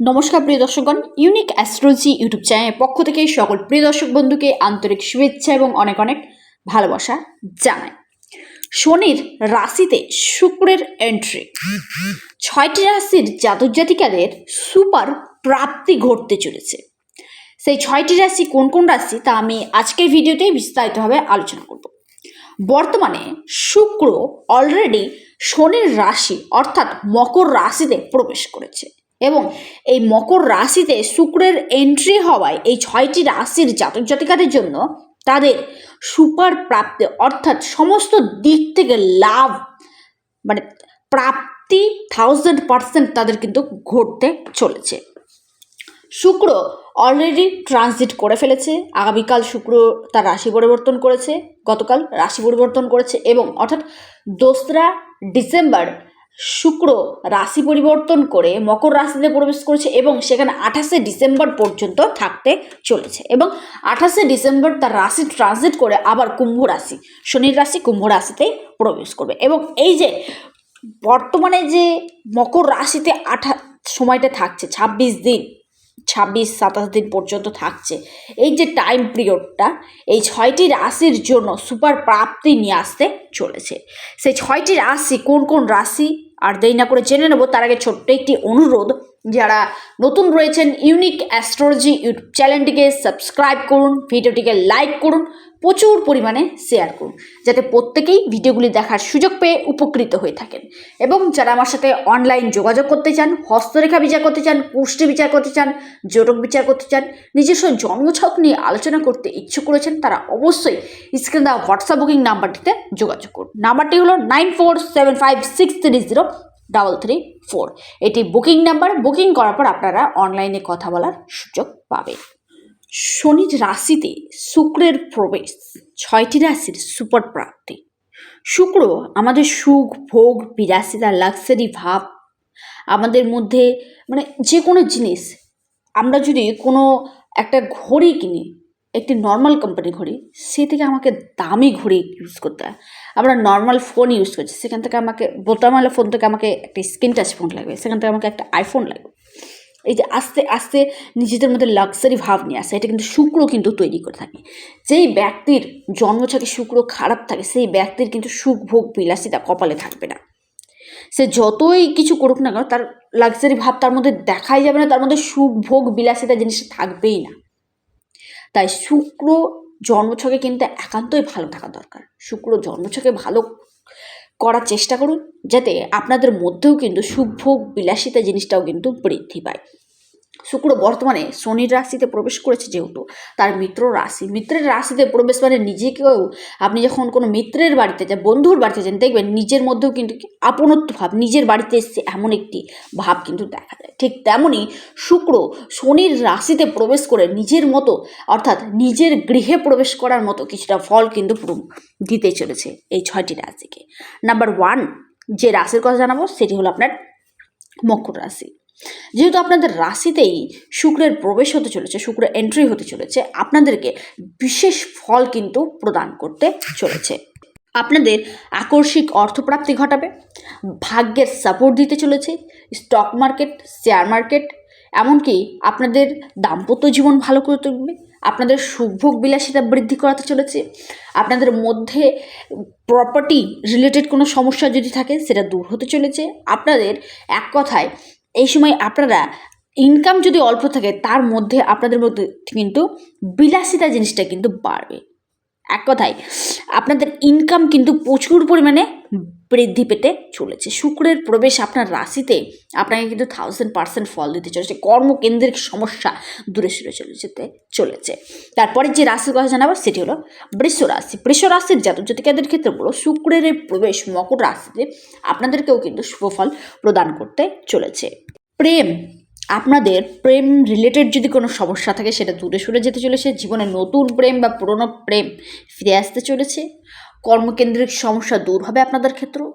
নমস্কার প্রিয় দর্শকগণ unique astrology YouTube চ্যানেলের পক্ষ থেকে সকল প্রিয় দর্শক বন্ধুকে আন্তরিক শুভেচ্ছা এবং অনেক অনেক ভালোবাসা জানাই। শনির রাশিতে শুক্রের এন্ট্রি ছয়টি রাশির জাতক জাতিকাদের সুপার প্রাপ্তি ঘটতে চলেছে। সেই ছয়টি রাশি কোন কোন রাশি তা আমি আজকের ভিডিওতেই বিস্তারিতভাবে আলোচনা করব। বর্তমানে শুক্র অলরেডি শনির রাশি অর্থাৎ মকর রাশিতে প্রবেশ করেছে। এবং এই মকর রাশিতে শুক্রের এন্ট্রি হওয়ায় এই ছয়টি রাশির জাতক জাতিকাদের জন্য তাদের সুপার প্রাপ্তি অর্থাৎ সমস্ত দিক থেকে লাভ মানে প্রাপ্তি থাউজেন্ড পার্সেন্ট তাদের কিন্তু ঘটতে চলেছে। শুক্র অলরেডি ট্রানজিট করে ফেলেছে, আগামীকাল শুক্র তার রাশি পরিবর্তন করেছে, গতকাল রাশি পরিবর্তন করেছে এবং অর্থাৎ দোসরা ডিসেম্বর শুক্র রাশি পরিবর্তন করে মকর রাশিতে প্রবেশ করেছে এবং সেখানে আঠাশে ডিসেম্বর পর্যন্ত থাকতে চলেছে এবং আঠাশে ডিসেম্বর তার রাশি ট্রানজিট করে আবার কুম্ভ রাশি, শনির রাশি কুম্ভ রাশিতেই প্রবেশ করবে এবং এই যে বর্তমানে যে মকর রাশিতে আঠা, সময়টা থাকছে ছাব্বিশ দিন, ছাব্বিশ সাতাশ দিন পর্যন্ত থাকছে, এই যে টাইম পিরিয়ডটা এই ছয়টি রাশির জন্য সুপার প্রাপ্তি নিয়ে আসতে চলেছে। সেই ছয়টি রাশি কোন কোন রাশি আর দেরি না করে জেনে নেব তার আগে ছোট্ট একটি অনুরোধ। যারা নতুন রয়েছেন ইউনিক অ্যাস্ট্রোলজি ইউটিউব চ্যানেলটিকে সাবস্ক্রাইব করুন ভিডিওটিকে লাইক করুন, প্রচুর পরিমাণে শেয়ার করুন, যাতে প্রত্যেকেই ভিডিওগুলি দেখার সুযোগ পেয়ে উপকৃত হয়ে থাকেন। এবং যারা আমার সাথে অনলাইন যোগাযোগ করতে চান, হস্তরেখা বিচার করতে চান পুষ্টি বিচার করতে চান, জোটক বিচার করতে চান, নিজস্ব জন্মছক নিয়ে আলোচনা করতে ইচ্ছুক করেছেন তারা অবশ্যই স্ক্রিন দেওয়া হোয়াটসঅ্যাপ বুকিং নাম্বারটিতে যোগাযোগ করুন। নাম্বারটি হলো nine four seven five six three zero double three four এটি বুকিং নাম্বার বুকিং করার পর আপনারা অনলাইনে কথা বলার সুযোগ পাবেন। শনির রাশিতে শুক্রের প্রবেশ, ছয়টি রাশির সুপার প্রাপ্তি। শুক্র আমাদের সুখ, ভোগ, বিলাসিতা লাক্সারি ভাব, আমাদের মধ্যে মানে যে কোনো জিনিস, আমরা যদি কোনো একটা ঘড়ি কিনি একটি নর্মাল কোম্পানি ঘড়ি, সে থেকে আমাকে দামি ঘড়ি ইউজ করতে হয়। আমরা নর্মাল ফোন ইউজ করছি, সেখান থেকে আমাকে বোতামালা ফোন থেকে আমাকে একটা স্ক্রিন টাচ ফোন লাগবে, সেখান থেকে আমাকে একটা আইফোন লাগবে। এই যে আস্তে আস্তে নিজেদের মধ্যে লাক্সারি ভাব নিয়ে আসে, এটা কিন্তু শুক্র কিন্তু তৈরি করে থাকে। যেই ব্যক্তির জন্ম জন্মছকে শুক্র খারাপ থাকে, সেই ব্যক্তির কিন্তু সুখ, ভোগ, বিলাসিতা কপালে থাকবে না। সে যতই কিছু করুক না কেন, তার লাক্সারি ভাব তার মধ্যে দেখাই যাবে না, তার মধ্যে সুখ, ভোগ, বিলাসিতা জিনিসটা থাকবেই না। তাই শুক্র জন্মছকে কিন্তু একান্তই ভালো থাকা দরকার। শুক্র জন্মছকে ভালো করার চেষ্টা করুন, যাতে আপনাদের মধ্যেও কিন্তু শুভ বিলাসিতা জিনিসটাও কিন্তু বৃদ্ধি পায়। শুক্র বর্তমানে শনির রাশিতে প্রবেশ করেছে যেহেতু, তার মিত্র রাশি। মিত্রের রাশিতে প্রবেশ মানে নিজেকেও আপনি যখন কোনো মিত্রের বাড়িতে যান, বন্ধুর বাড়িতে যান, দেখবেন নিজের মধ্যেও কিন্তু আপনত্ব ভাব, নিজের বাড়িতে এসছে এমন একটি ভাব কিন্তু দেখা যায়। ঠিক তেমনই শুক্র শনির রাশিতে প্রবেশ করে নিজের মতো, অর্থাৎ নিজের গৃহে প্রবেশ করার মতো কিছুটা ফল কিন্তু দিতে চলেছে এই ছয়টি রাশিকে। নাম্বার ওয়ান যে রাশির কথা জানাব, সেটি হলো আপনার মকর রাশি। যেহেতু আপনাদের রাশিতেই শুক্রের প্রবেশ হতে চলেছে, শুক্রের এন্ট্রি হতে চলেছে, আপনাদেরকে বিশেষ ফল কিন্তু প্রদান করতে চলেছে। আপনাদের আকস্মিক অর্থপ্রাপ্তি ঘটাবে, ভাগ্যের সাপোর্ট দিতে চলেছে স্টক মার্কেট শেয়ার মার্কেট এমনকি আপনাদের দাম্পত্য জীবন ভালো করে তুলবে, আপনাদের সুভোগ বিলাসিতা বৃদ্ধি করাতে চলেছে, আপনাদের মধ্যে প্রপার্টি রিলেটেড কোনো সমস্যা যদি থাকে, সেটা দূর হতে চলেছে। আপনাদের এক কথায় এই সময় আপনারা ইনকাম যদি অল্প থাকে, তার মধ্যে আপনাদের মধ্যে কিন্তু বিলাসিতা জিনিসটা কিন্তু বাড়বে। এক কথায় আপনাদের ইনকাম কিন্তু প্রচুর পরিমাণে বৃদ্ধি পেতে চলেছে। শুক্রের প্রবেশ আপনার রাশিতে আপনাকে কিন্তু থাউজেন্ড পার্সেন্ট ফল দিতে চলেছে। কর্মকেন্দ্রিক সমস্যা দূরে সরে চলে যেতে চলেছে। তারপরে যে রাশির কথা জানাব সেটি হলো বৃষ রাশি। বৃষ রাশির জাতক জাতিকাদের ক্ষেত্রে বলো, শুক্রের প্রবেশ মকর রাশিতে আপনাদেরকেও কিন্তু শুভফল প্রদান করতে চলেছে। প্রেম আপনাদের প্রেম রিলেটেড যদি কোনো সমস্যা থাকে, সেটা দূরে সরে যেতে চলেছে। জীবনে নতুন প্রেম বা পুরনো প্রেম ফিরে আসতে চলেছে। কর্মকেন্দ্রিক সমস্যা দূর হবে আপনাদের ক্ষেত্র।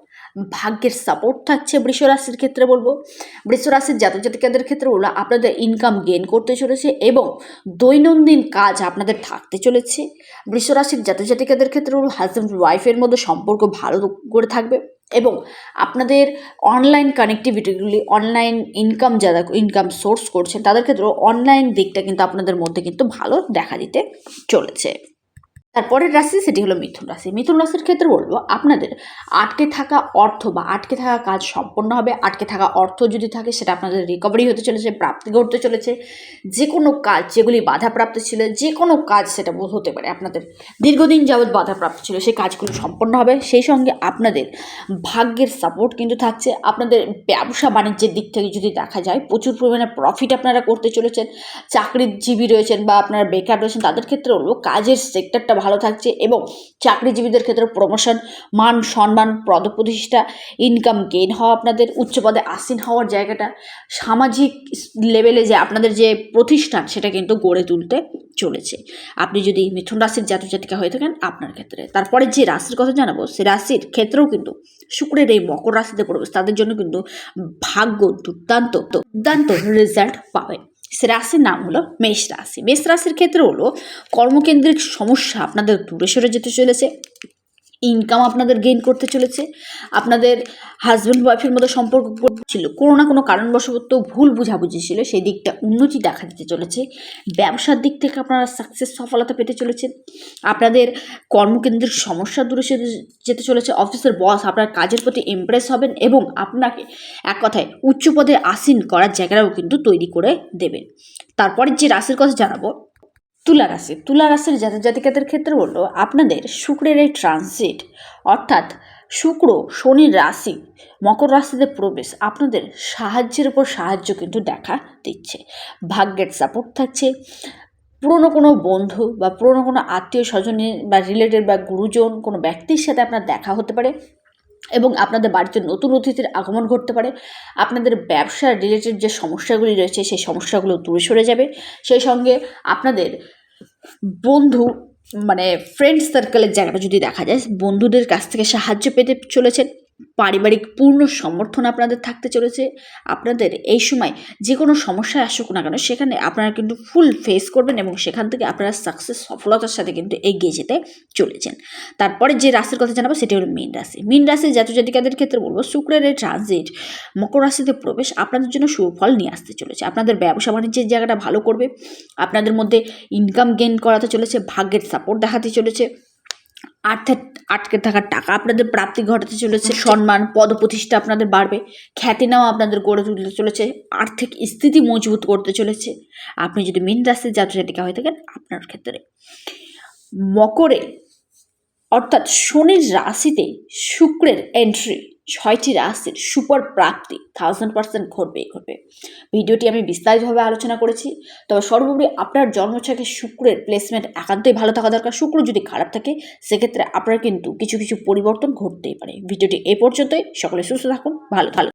ভাগ্যের সাপোর্ট থাকছে বৃষরাশির ক্ষেত্রে বলব। বৃষরাশির জাতক জাতিকাদের ক্ষেত্রে হলো আপনাদের ইনকাম গেইন করতে চলেছে এবং দৈনন্দিন কাজ আপনাদের থাকতে চলেছে। বৃষরাশির জাতক জাতিকাদের ক্ষেত্রে হাজব্যান্ড ওয়াইফের মধ্যে সম্পর্ক ভালো করে থাকবে। এবং আপনাদের অনলাইন কানেক্টিভিটিগুলি অনলাইন ইনকাম যারা ইনকাম সোর্স করছেন তাদের ক্ষেত্রেও অনলাইন দিকটা কিন্তু আপনাদের মধ্যে কিন্তু ভালো দেখা দিতে চলেছে। তারপরের রাশি সেটি হলো মিথুন রাশি। মিথুন রাশির ক্ষেত্রে বলব, আপনাদের আটকে থাকা অর্থ বা আটকে থাকা কাজ সম্পন্ন হবে। আটকে থাকা অর্থ যদি থাকে, সেটা আপনাদের রিকভারি হতে চলেছে, প্রাপ্তি ঘটতে চলেছে। যে কোনো কাজ যেগুলি বাধাপ্রাপ্ত ছিল যে কোনো কাজ সেটা হতে পারে আপনাদের। দীর্ঘদিন যাবৎ বাধাপ্রাপ্ত ছিল, সেই কাজগুলো সম্পন্ন হবে। সেই সঙ্গে আপনাদের ভাগ্যের সাপোর্ট কিন্তু থাকছে। আপনাদের ব্যবসা বাণিজ্যের দিক থেকে যদি দেখা যায়, প্রচুর পরিমাণে প্রফিট আপনারা করতে চলেছেন। চাকরিজীবী রয়েছেন বা আপনারা বেকার রয়েছেন, তাদের ক্ষেত্রে হলো কাজের সেক্টরটা ভালো থাকছে এবং চাকরিজীবীদের ক্ষেত্রে প্রমোশন মান সম্মান, পদপ্রতিষ্ঠা ইনকাম গেইন হওয়া আপনাদের উচ্চ পদে আসীন হওয়ার জায়গাটা সামাজিক লেভেলে যে আপনাদের যে প্রতিষ্ঠান, সেটা কিন্তু গড়ে তুলতে চলেছে। আপনি যদি মিথুন রাশির জাতক জাতিকা হয়ে থাকেন, আপনার ক্ষেত্রে। তারপরে যে রাশির কথা জানাব, সে রাশির ক্ষেত্রেও কিন্তু শুক্রের এই মকর রাশিতে প্রবেশ, তাদের জন্য কিন্তু ভাগ্য দুর্দান্ত দুর্দান্ত রেজাল্ট পাবে সে রাশির নাম হলো মেষ রাশি। মেষ রাশির ক্ষেত্রে হলো কর্মকেন্দ্রিক সমস্যা আপনাদের দূরে সরে যেতে চলেছে। ইনকাম আপনাদের গেইন করতে চলেছে, আপনাদের হাজব্যান্ড ওয়াইফের মধ্যে সম্পর্ক ছিল, কোনো না কোনো কারণবশত ভুল বুঝাবুঝি ছিল, সেই দিকটা উন্নতি দেখা দিতে চলেছে, ব্যবসার দিক থেকে আপনারা সাকসেস সফলতা পেতে চলেছেন, আপনাদের কর্মকেন্দ্রের সমস্যা দূরে যেতে চলেছে অফিসের বস আপনার কাজের প্রতি ইমপ্রেস হবেন এবং আপনাকে এক কথায় উচ্চ পদে আসীন করার জায়গাটাও কিন্তু তৈরি করে দেবেন। তারপরে যে রাশির কথা জানাব তুলা রাশি, তুলা রাশির জাতক জাতিকাদের ক্ষেত্রে বলল আপনাদের শুক্রের এই ট্রানজিট অর্থাৎ শুক্র শনির রাশি, মকর রাশিতে প্রবেশ, আপনাদের সাহায্যের উপর সাহায্য কিন্তু দেখা দিচ্ছে। ভাগ্যের সাপোর্ট থাকছে, পুরনো কোনো বন্ধু বা পুরনো কোনো আত্মীয় স্বজনের বা রিলেটেড বা গুরুজন, কোনো ব্যক্তির সাথে আপনার দেখা হতে পারে এবং আপনাদের বাড়িতে নতুন অতিথির আগমন ঘটতে পারে। আপনাদের ব্যবসা রিলেটেড যে সমস্যাগুলি রয়েছে, সেই সমস্যাগুলো দূরে সরে যাবে। সেই সঙ্গে আপনাদের বন্ধু মানে ফ্রেন্ড সার্কেলের জায়গাটা যদি দেখা যায়, বন্ধুদের কাছ থেকে সাহায্য পেতে চলেছেন। পারিবারিক পূর্ণ সমর্থন আপনাদের থাকতে চলেছে। আপনাদের এই সময় যে কোনো সমস্যায় আসুক না কেন, সেখানে আপনারা কিন্তু ফুল ফেস করবেন এবং সেখান থেকে আপনারা সাকসেস সফলতার সাথে কিন্তু এগিয়ে যেতে চলেছেন। তারপরে যে রাশির কথা জানাব, সেটি হলো মীন রাশি। মীন রাশির জাতীয় জাতিকাদের ক্ষেত্রে বলব, শুক্রের এই ট্রানজিট মকর রাশিতে প্রবেশ আপনাদের জন্য সুফল নিয়ে আসতে চলেছে। আপনাদের ব্যবসা বাণিজ্যের জায়গাটা ভালো করবে, আপনাদের মধ্যে ইনকাম গেইন করাতে চলেছে, ভাগ্যের সাপোর্ট দেখাতে চলেছে। আর্থে আটকে থাকার টাকা আপনাদের প্রাপ্তি ঘটাতে চলেছে, সম্মান পদ প্রতিষ্ঠা আপনাদের বাড়বে খ্যাতিনাও আপনাদের গড়ে তুলতে চলেছে, আর্থিক স্থিতি মজবুত করতে চলেছে। আপনি যদি মিন রাশির জাতক জাতিকা হয়ে থাকেন, আপনার ক্ষেত্রে মকরে, অর্থাৎ শনির রাশিতে শুক্রের এন্ট্রি ছয়টি রাশির সুপার প্রাপ্তি থাউজেন্ড পার্সেন্ট ঘটবেই ঘটবে। ভিডিওটি আমি বিস্তারিতভাবে আলোচনা করেছি। তবে সর্বোপরি আপনার জন্ম জন্মছকে শুক্রের প্লেসমেন্ট একান্তই ভালো থাকা দরকার। শুক্র যদি খারাপ থাকে, সেক্ষেত্রে আপনার কিন্তু কিছু কিছু পরিবর্তন ঘটতেই পারে। ভিডিওটি এ পর্যন্তই। সকলে সুস্থ থাকুন, ভালো ভালো